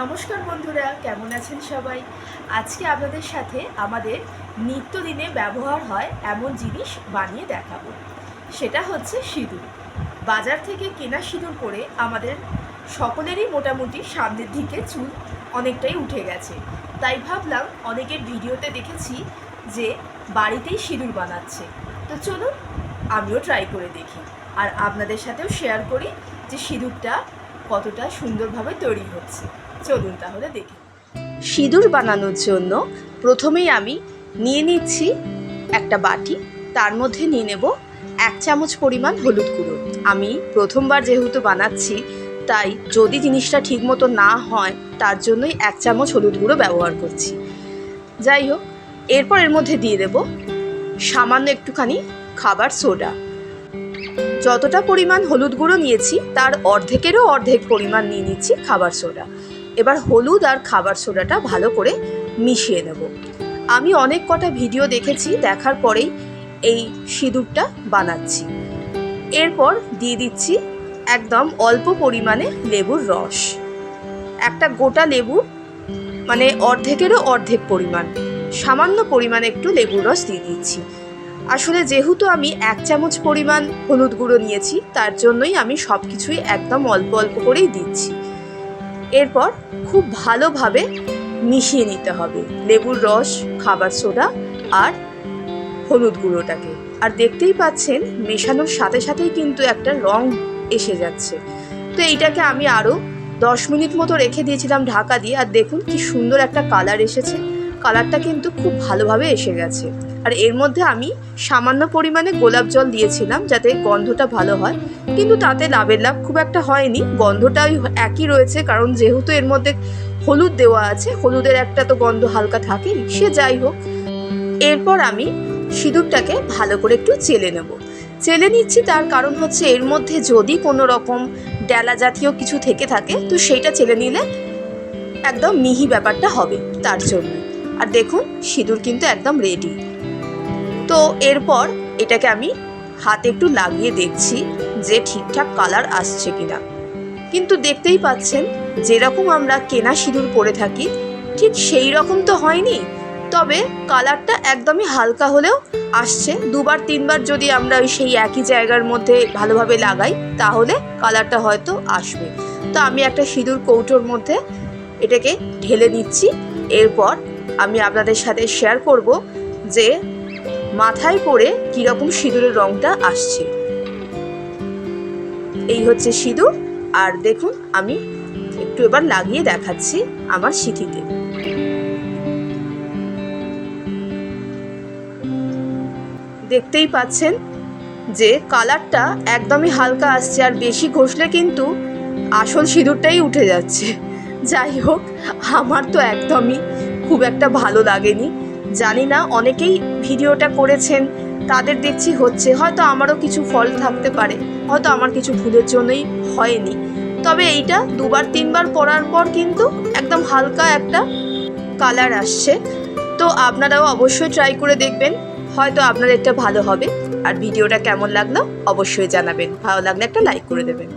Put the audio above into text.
নমস্কার বন্ধুরা, কেমন আছেন সবাই? আজকে আপনাদের সাথে আমাদের নিত্যদিনে ব্যবহার হয় এমন জিনিস বানিয়ে দেখাবো। সেটা হচ্ছে সিঁদুর। বাজার থেকে কেনা সিঁদুর পরে আমাদের সকলেরই মোটামুটি সামনের দিকে চুল অনেকটাই উঠে গেছে। তাই ভাবলাম অনেকের ভিডিওতে দেখেছি যে বাড়িতেই সিঁদুর বানাচ্ছে। তো চলুন, আমিও ট্রাই করে দেখি। আর আপনাদের সাথেও শেয়ার করি যে সিঁদুরটা কতটা সুন্দরভাবে তৈরি হচ্ছে। চলুন তাহলে দেখি। সিঁদুর বানানোর জন্য প্রথমেই আমি নিয়ে নিচ্ছি একটা বাটি, তার মধ্যে নিয়ে নেব এক চামচ পরিমাণ হলুদ গুঁড়ো। আমি প্রথমবার যেহেতু বানাচ্ছি, তাই যদি জিনিসটা ঠিকমতো না হয়, তার জন্যই এক চামচ হলুদ গুঁড়ো ব্যবহার করছি। যাই হোক, এরপর এর মধ্যে দিয়ে দেব সামান্য একটুখানি খাবার সোডা। যতটা পরিমাণ হলুদ গুঁড়ো নিয়েছি, তার অর্ধেকেরও অর্ধেক পরিমাণ নিয়ে নিচ্ছি খাবার সোডা। এবার হলুদ আর খাবার সোডাটা ভালো করে মিশিয়ে নেব। আমি অনেক কটা ভিডিও দেখেছি, দেখার পরেই এই সিঁদুরটা বানাচ্ছি। এরপর দিয়ে দিচ্ছি একদম অল্প পরিমাণে লেবুর রস। একটা গোটা লেবু মানে অর্ধেকেরও অর্ধেক পরিমাণ, সামান্য পরিমাণে একটু লেবুর রস দিয়ে দিচ্ছি। আসলে যেহেতু আমি এক চামচ পরিমাণ হলুদ গুঁড়ো নিয়েছি, তার জন্যই আমি সব কিছুই একদম অল্প অল্প করেই দিচ্ছি। এরপর খুব ভালোভাবে মিশিয়ে নিতে হবে। লেবুর রস, খাবার সোডা আর হলুদ গুঁড়োটাকে। আর দেখতেই পাচ্ছেন, মেশানোর সাথে সাথেই কিন্তু একটা রং এসে যাচ্ছে। তো এইটাকে আমি আরও দশ মিনিট মতো রেখে দিয়েছিলাম ঢাকা দিয়ে। আর দেখুন কি সুন্দর একটা কালার এসেছে। কালারটা কিন্তু খুব ভালোভাবে এসে গেছে। আর এর মধ্যে আমি সামান্য পরিমাণে গোলাপ জল দিয়েছিলাম যাতে গন্ধটা ভালো হয়। কিন্তু তাতে লাভের লাভ খুব একটা হয়নি। গন্ধটা একই রয়েছে, কারণ যেহেতু এর মধ্যে হলুদ দেওয়া আছে, হলুদের একটা তো গন্ধ হালকা থাকেই সে যাই হোক। এরপর আমি সিঁদুরটাকে ভালো করে একটু চেলে নেব। চেলে নিচ্ছি, তার কারণ হচ্ছে এর মধ্যে যদি কোনো রকম ডেলা জাতীয় কিছু থেকে থাকে, তো সেইটা চেলে নিলে একদম মিহি ব্যাপারটা হবে তার জন্য। আর দেখুন, সিঁদুর কিন্তু একদম রেডি তো এরপর এটাকে আমি হাতে একটু লাগিয়ে দেখছি। যে ঠিকঠাক কালার আসছে কিনা। কিন্তু দেখতেই পাচ্ছেন, যেরকম আমরা কেনা সিঁদুর পরে থাকি, ঠিক সেই রকম তো হয়নি। তবে কালারটা একদমই হালকা হলেও আসছে। দুবার, তিনবার যদি আমরা ওই সেই একই জায়গার মধ্যে ভালোভাবে লাগাই, তাহলে কালারটা হয়তো আসবে। তো আমি একটা সিঁদুর কৌটোর মধ্যে এটাকে ঢেলে নিচ্ছি এরপর আমি আপনাদের সাথে শেয়ার করব যে মাথায় পরে কীরকম সিঁদুরের রঙটা আসছে। এই হচ্ছে সিঁদুর। আর দেখুন, আমি একটু এবার লাগিয়ে দেখাচ্ছি আমার সিঁথিতে। দেখতেই পাচ্ছেন যে কালারটা একদমই হালকা আসছে, আর বেশি ঘষলে কিন্তু আসল সিঁদুরটাই উঠে যাচ্ছে। যাই হোক, আমার তো একদমই খুব একটা ভালো লাগেনি। জানি না, অনেকেই ভিডিওটা করেছেন তাদের দেখছি হচ্ছে, হয়তো আমারও কিছু ফল থাকতে পারে, হয়তো আমার কিছু ভুলের জন্যই হয়নি। তবে এইটা দুবার, তিনবার পরার পর কিন্তু একদম হালকা একটা কালার আসছে। তো আপনারাও অবশ্যই ট্রাই করে দেখবেন, হয়তো আপনার এটা ভালো হবে। আর ভিডিওটা কেমন লাগল অবশ্যই জানাবেন। ভালো লাগলে একটা লাইক করে দেবেন।